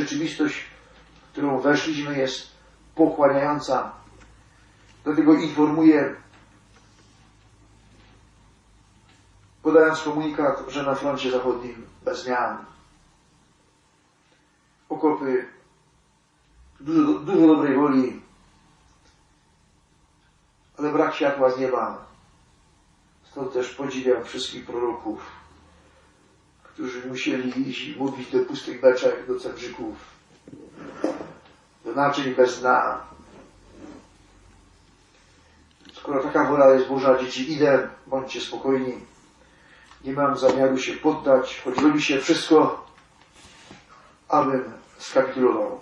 rzeczywistość, w którą weszliśmy, jest pochłaniająca. Dlatego informuję, podając komunikat, że na froncie zachodnim bez zmian. Okopy, dużo, dużo dobrej woli, ale brak światła z nieba. Stąd też podziwiam wszystkich proroków, którzy musieli iść i mówić do pustych beczek, do cebrzyków, do naczyń bez dna. Skoro taka wola jest Boża, dzieci, idę, bądźcie spokojni. Nie mam zamiaru się poddać, choć robi się wszystko, abym skapitulował.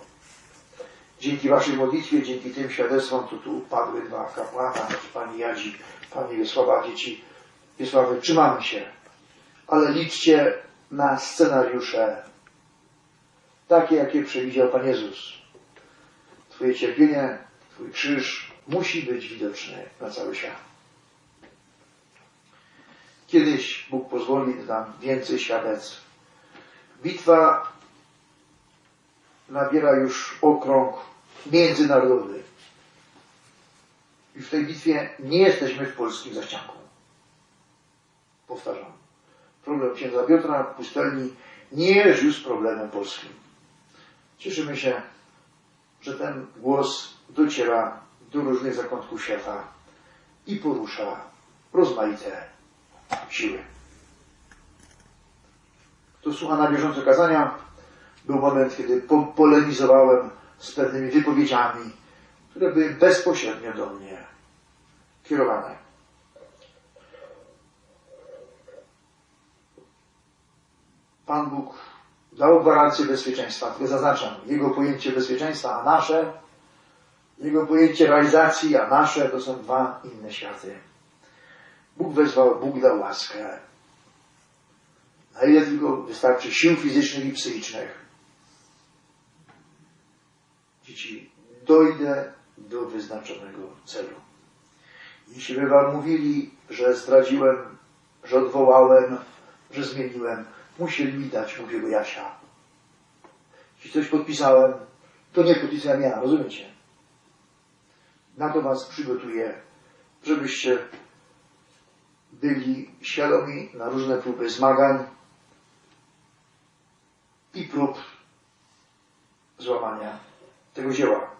Dzięki Waszej modlitwie, dzięki tym świadectwom, to tu padły dwa kapłana, Pani Jadzi, Pani Wiesława, dzieci Wiesławy, trzymamy się. Ale liczcie na scenariusze, takie, jakie przewidział Pan Jezus. Twoje cierpienie, Twój krzyż musi być widoczny na cały świat. Kiedyś Bóg pozwoli nam więcej świadectw. Bitwa nabiera już okrąg międzynarodowy. I w tej bitwie nie jesteśmy w polskim zaścianku. Powtarzam. Problem księdza Piotra pustelni nie jest już problemem polskim. Cieszymy się, że ten głos dociera do różnych zakątków świata i porusza rozmaite siły. Kto słucha na bieżąco kazania, był moment, kiedy po polemizowałem z pewnymi wypowiedziami, które były bezpośrednio do mnie kierowane. Pan Bóg dał gwarancję bezpieczeństwa, tylko zaznaczam, Jego pojęcie bezpieczeństwa, a nasze, Jego pojęcie realizacji, a nasze to są dwa inne światy. Bóg wezwał, Bóg dał łaskę. Na ile tylko wystarczy sił fizycznych i psychicznych. Dzieci, dojdę do wyznaczonego celu. Jeśli by wam mówili, że zdradziłem, że odwołałem, że zmieniłem, musieli mi dać mówiego Jasia. Jeśli coś podpisałem, to nie podpisałem ja, rozumiecie? Na to was przygotuję, żebyście byli świadomi na różne próby zmagań i prób złamania tego dzieła.